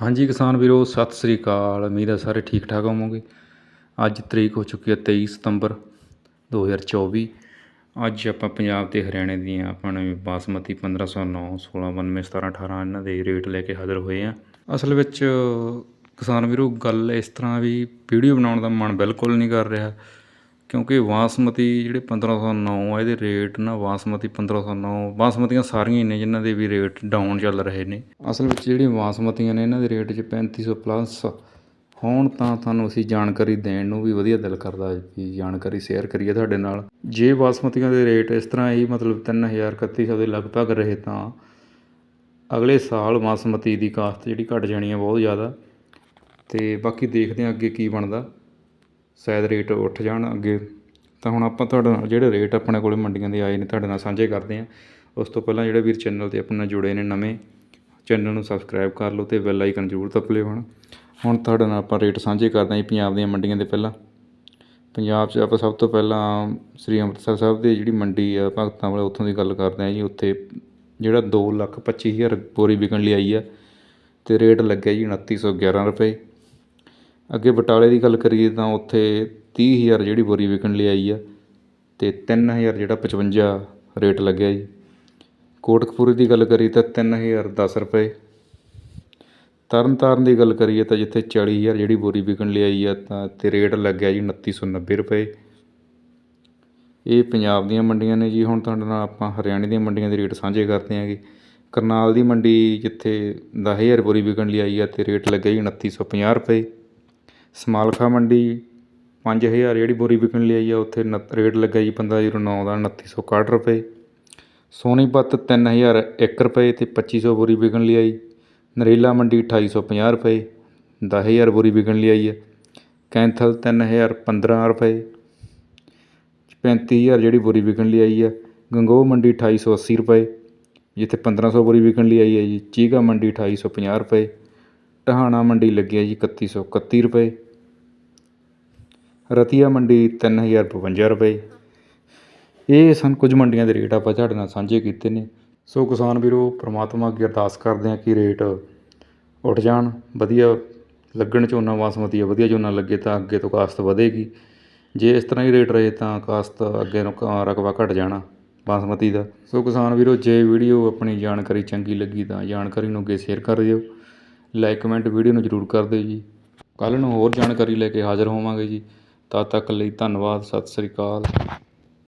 ਹਾਂਜੀ ਕਿਸਾਨ ਵੀਰੋ, ਸਤਿ ਸ੍ਰੀ ਅਕਾਲ। ਉਮੀਦ ਹੈ ਸਾਰੇ ਠੀਕ ਠਾਕ ਹੋਵੋਗੇ। ਅੱਜ ਤਰੀਕ ਹੋ ਚੁੱਕੀ ਹੈ 23 ਸਤੰਬਰ 2024 ਅੱਜ ਆਪਾਂ ਪੰਜਾਬ ਤੇ ਹਰਿਆਣੇ ਦੀਆਂ ਆਪਾਂ ਨੇ ਬਾਸਮਤੀ 1509 1692 1718 ਇਹਨਾਂ ਦੇ ਰੇਟ ਲੈ ਕੇ ਹਾਜ਼ਰ ਹੋਏ ਆ ਅਸਲ ਵਿੱਚ ਕਿਸਾਨ ਵੀਰੋ, ਗੱਲ ਇਸ ਤਰ੍ਹਾਂ ਵੀ ਵੀਡੀਓ ਬਣਾਉਣ ਦਾ ਮਨ ਬਿਲਕੁਲ ਨਹੀਂ ਕਰ ਰਿਹਾ। ਕਿਉਂਕਿ ਬਾਸਮਤੀ ਜਿਹੜੇ 1509 ਆ, ਇਹਦੇ ਰੇਟ ਨਾ ਬਾਸਮਤੀ 1509 ਬਾਸਮਤੀਆਂ ਸਾਰੀਆਂ ਹੀ ਨੇ ਜਿਨ੍ਹਾਂ ਦੇ ਵੀ ਰੇਟ ਡਾਊਨ ਚੱਲ ਰਹੇ ਨੇ। ਅਸਲ ਵਿੱਚ ਜਿਹੜੀਆਂ ਬਾਸਮਤੀਆਂ ਨੇ ਇਹਨਾਂ ਦੇ ਰੇਟ 'ਚ 3500 ਪਲੱਸ ਹੋਣ ਤਾਂ ਤੁਹਾਨੂੰ ਅਸੀਂ ਜਾਣਕਾਰੀ ਦੇਣ ਨੂੰ ਵੀ ਵਧੀਆ ਦਿਲ ਕਰਦਾ ਵੀ ਜਾਣਕਾਰੀ ਸ਼ੇਅਰ ਕਰੀਏ ਤੁਹਾਡੇ ਨਾਲ। ਜੇ ਬਾਸਮਤੀਆਂ ਦੇ ਰੇਟ ਇਸ ਤਰ੍ਹਾਂ ਹੀ ਮਤਲਬ 3000 3100 ਦੇ ਲਗਭਗ ਰਹੇ ਤਾਂ ਅਗਲੇ ਸਾਲ ਬਾਸਮਤੀ ਦੀ ਕਾਸਤ ਜਿਹੜੀ ਘਟ ਜਾਣੀ ਹੈ ਬਹੁਤ ਜ਼ਿਆਦਾ। ਤੇ ਬਾਕੀ ਦੇਖਦੇ ਹਾਂ ਅੱਗੇ ਕੀ ਬਣਦਾ। ਸ਼ਾਇਦ ਰੇਟ ਉੱਠ ਜਾਣ ਅੱਗੇ। ਤਾਂ ਹੁਣ ਆਪਾਂ ਤੁਹਾਡੇ ਨਾਲ ਜਿਹੜੇ ਰੇਟ ਆਪਣੇ ਕੋਲ ਮੰਡੀਆਂ ਦੇ ਆਏ ਨੇ ਤੁਹਾਡੇ ਨਾਲ ਸਾਂਝੇ ਕਰਦੇ ਹਾਂ। ਉਸ ਤੋਂ ਪਹਿਲਾਂ ਜਿਹੜੇ ਵੀਰ ਚੈਨਲ ਤੇ ਆਪਣੇ ਨਾਲ ਜੁੜੇ ਨੇ ਨਵੇਂ ਚੈਨਲ ਨੂੰ ਸਬਸਕ੍ਰਾਈਬ ਕਰ ਲਓ ਤੇ ਬੈਲ ਆਈਕਨ ਜ਼ਰੂਰ ਦਬ ਲਿਓ ਹੁਣ ਹੁਣ ਤੁਹਾਡੇ ਨਾਲ ਆਪਾਂ ਰੇਟ ਸਾਂਝੇ ਕਰਦੇ ਹਾਂ ਜੀ ਪੰਜਾਬ ਦੀਆਂ ਮੰਡੀਆਂ ਦੇ ਪਹਿਲਾਂ। ਪੰਜਾਬ 'ਚ ਆਪਾਂ ਸਭ ਤੋਂ ਪਹਿਲਾਂ ਸ੍ਰੀ ਅੰਮ੍ਰਿਤਸਰ ਸਾਹਿਬ ਦੀ ਜਿਹੜੀ ਮੰਡੀ ਆ, ਭਗਤਾਂ ਵਾਲੇ ਉੱਥੋਂ ਦੀ ਗੱਲ ਕਰਦੇ ਹਾਂ ਜੀ। ਉੱਥੇ ਜਿਹੜਾ ਦੋ ਲੱਖ ਪੱਚੀ ਹਜ਼ਾਰ ਬੋਰੀ ਵਿਕਣ ਲਈ ਆਈ ਆ ਅਤੇ ਰੇਟ ਲੱਗਿਆ ਜੀ ਉਨੱਤੀ ਸੌ ਗਿਆਰਾਂ ਰੁਪਏ। ਅੱਗੇ ਬਟਾਲੇ ਦੀ ਗੱਲ ਕਰੀਏ ਤਾਂ ਉੱਥੇ ਤੀਹ ਹਜ਼ਾਰ ਜਿਹੜੀ ਬੋਰੀ ਵਿਕਣ ਲਈ ਆਈ ਆ ਅਤੇ ਤਿੰਨ ਹਜ਼ਾਰ ਜਿਹੜਾ ਪਚਵੰਜਾ ਰੇਟ ਲੱਗਿਆ ਜੀ। ਕੋਟਕਪੂਰੇ ਦੀ ਗੱਲ ਕਰੀਏ ਤਾਂ ਤਿੰਨ ਹਜ਼ਾਰ ਦਸ ਰੁਪਏ। ਤਰਨ ਤਾਰਨ ਦੀ ਗੱਲ ਕਰੀਏ ਤਾਂ ਜਿੱਥੇ ਚਾਲੀ ਹਜ਼ਾਰ ਜਿਹੜੀ ਬੋਰੀ ਵਿਕਣ ਲਈ ਆਈ ਆ ਤਾਂ ਅਤੇ ਰੇਟ ਲੱਗਿਆ ਜੀ ਉਨੱਤੀ ਸੌ ਨੱਬੇ ਰੁਪਏ। ਇਹ ਪੰਜਾਬ ਦੀਆਂ ਮੰਡੀਆਂ ਨੇ ਜੀ। ਹੁਣ ਤੁਹਾਡੇ ਨਾਲ ਆਪਾਂ ਹਰਿਆਣੇ ਦੀਆਂ ਮੰਡੀਆਂ ਦੇ ਰੇਟ ਸਾਂਝੇ ਕਰਦੇ ਹਾਂਗੇ ਕਰਨਾਲ ਦੀ ਮੰਡੀ ਜਿੱਥੇ ਦਸ ਹਜ਼ਾਰ ਬੋਰੀ ਵਿਕਣ ਲਈ ਆਈ ਆ ਅਤੇ ਰੇਟ ਲੱਗਿਆ ਜੀ ਉਨੱਤੀ ਸੌ ਪੰਜਾਹ ਰੁਪਏ। ਸਮਾਲਖਾ ਮੰਡੀ, ਪੰਜ ਹਜ਼ਾਰ ਜਿਹੜੀ ਬੋਰੀ ਵਿਕਣ ਲਈ ਆਈ ਆ, ਉੱਥੇ ਨ, ਰੇਟ ਲੱਗਾ ਜੀ ਪੰਦਰਾਂ ਜ਼ੀਰੋ ਨੌ ਦਾ, ਉਨੱਤੀ ਸੌ ਇਕਾਹਠ ਰੁਪਏ। ਸੋਨੀਪਤ ਤਿੰਨ ਹਜ਼ਾਰ ਇੱਕ ਰੁਪਏ ਅਤੇ ਪੱਚੀ ਸੌ ਬੋਰੀ ਵਿਕਣ ਲਈ ਆਈ। ਨਰੇਲਾ ਮੰਡੀ ਅਠਾਈ ਸੌ ਪੰਜਾਹ ਰੁਪਏ, ਦਸ ਹਜ਼ਾਰ ਬੋਰੀ ਵਿਕਣ ਲਈ ਆਈ ਹੈ ਕੈਂਥਲ ਤਿੰਨ ਹਜ਼ਾਰ ਪੰਦਰਾਂ ਰੁਪਏ, ਪੈਂਤੀ ਹਜ਼ਾਰ ਜਿਹੜੀ ਬੋਰੀ ਵਿਕਣ ਲਈ ਆਈ ਹੈ ਗੰਗੋਹ ਮੰਡੀ ਅਠਾਈ ਸੌ ਅੱਸੀ ਰੁਪਏ, ਜਿੱਥੇ ਪੰਦਰਾਂ ਸੌ ਬੋਰੀ ਵਿਕਣ ਲਈ ਆਈ ਹੈ ਜੀ। ਚੀਗਾ ਮੰਡੀ ਅਠਾਈ ਸੌ ਪੰਜਾਹ ਰੁਪਏ, ਟਹਾਣਾ ਮੰਡੀ ਲੱਗੀ ਹੈ ਜੀ ਇਕੱਤੀ ਸੌ ਇਕੱਤੀ ਰੁਪਏ। ਰਤੀਆ ਮੰਡੀ ਤਿੰਨ ਹਜ਼ਾਰ ਪਚਵੰਜਾ ਰੁਪਏ। ਇਹ ਸਨ ਕੁਝ ਮੰਡੀਆਂ ਦੇ ਰੇਟ ਆਪਾਂ ਤੁਹਾਡੇ ਨਾਲ ਸਾਂਝੇ ਕੀਤੇ ਨੇ। ਸੋ ਕਿਸਾਨ ਵੀਰੋ, ਪ੍ਰਮਾਤਮਾ ਅੱਗੇ ਅਰਦਾਸ ਕਰਦੇ ਹਾਂ ਕਿ ਰੇਟ ਉੱਠ ਜਾਣ, ਵਧੀਆ ਲੱਗਣ ਝੋਨਾ, ਬਾਸਮਤੀ ਆ, ਵਧੀਆ ਝੋਨਾ ਲੱਗੇ ਤਾਂ ਅੱਗੇ ਤੋਂ ਕਾਸਤ ਵਧੇਗੀ। ਜੇ ਇਸ ਤਰ੍ਹਾਂ ਹੀ ਰੇਟ ਰਹੇ ਤਾਂ ਕਾਸਤ ਅੱਗੇ ਨੂੰ ਕ- ਰਕਬਾ ਘਟ ਜਾਣਾ ਬਾਸਮਤੀ ਦਾ। ਸੋ ਕਿਸਾਨ ਵੀਰੋ, ਜੇ ਵੀਡੀਓ ਆਪਣੀ ਜਾਣਕਾਰੀ ਚੰਗੀ ਲੱਗੀ ਤਾਂ ਜਾਣਕਾਰੀ ਨੂੰ ਅੱਗੇ ਸ਼ੇਅਰ ਕਰ ਦਿਓ। ਲਾਈਕ ਕਮੈਂਟ ਵੀਡੀਓ ਨੂੰ ਜ਼ਰੂਰ ਕਰ ਦਿਓ ਜੀ। ਕੱਲ੍ਹ ਨੂੰ ਹੋਰ ਜਾਣਕਾਰੀ ਲੈ ਕੇ ਹਾਜ਼ਰ ਹੋਵਾਂਗੇ ਜੀ। ਤਦ ਤੱਕ ਲਈ ਧੰਨਵਾਦ ਸਤਿ ਸ੍ਰੀ ਅਕਾਲ।